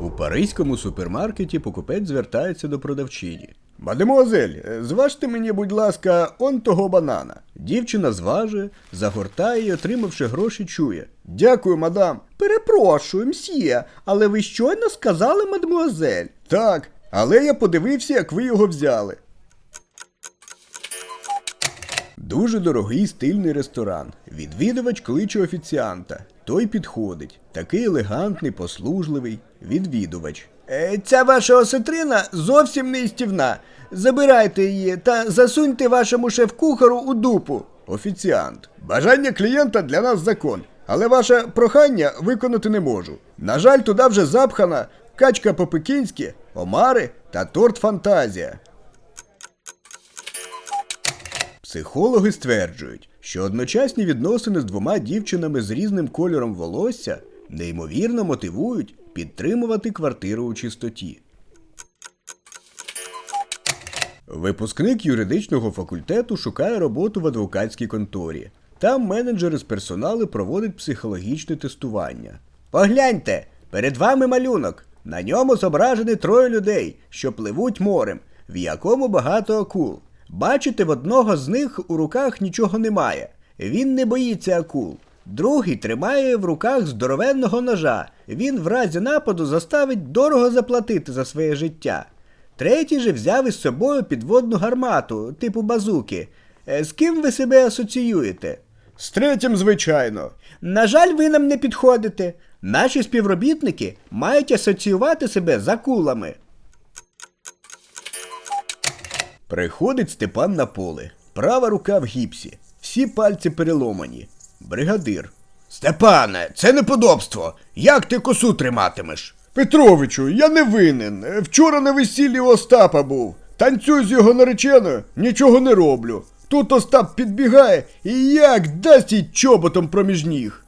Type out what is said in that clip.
У паризькому супермаркеті покупець звертається до продавчині. Мадемуазель, е, зважте мені, будь ласка, он того банана. Дівчина зважує, загортає і, отримавши гроші, чує. Дякую, мадам. Перепрошую, мсьє, але ви щойно сказали мадемуазель. Так, але я подивився, як ви його взяли. Дуже дорогий стильний ресторан. Відвідувач кличе офіціанта. Той підходить. Такий елегантний, послужливий. Відвідувач. Е, ця ваша осетрина зовсім не істівна. Забирайте її та засуньте вашому шеф-кухару у дупу. Офіціант. Бажання клієнта для нас закон. Але ваше прохання виконати не можу. На жаль, туди вже запхана качка по-пекінськи, омари та торт фантазія. Психологи стверджують, що одночасні відносини з двома дівчинами з різним кольором волосся неймовірно мотивують підтримувати квартиру у чистоті. Випускник юридичного факультету шукає роботу в адвокатській конторі. Там менеджери з персоналу проводять психологічне тестування. Погляньте, перед вами малюнок. На ньому зображені троє людей, що пливуть морем, в якому багато акул. Бачите, в одного з них у руках нічого немає. Він не боїться акул. Другий тримає в руках здоровенного ножа. Він в разі нападу заставить дорого заплатити за своє життя. Третій же взяв із собою підводну гармату, типу базуки. Е, З ким ви себе асоціюєте? З третім, звичайно. На жаль, ви нам не підходите. Наші співробітники мають асоціювати себе з акулами. Приходить Степан на поле. Права рука в гіпсі. Всі пальці переломані. Бригадир. Степане, це неподобство. Як ти косу триматимеш? Петровичу, я не винен. Вчора на весіллі Остапа був. Танцюю з його нареченою, нічого не роблю. Тут Остап підбігає і як дасть їй чоботом проміж ніг.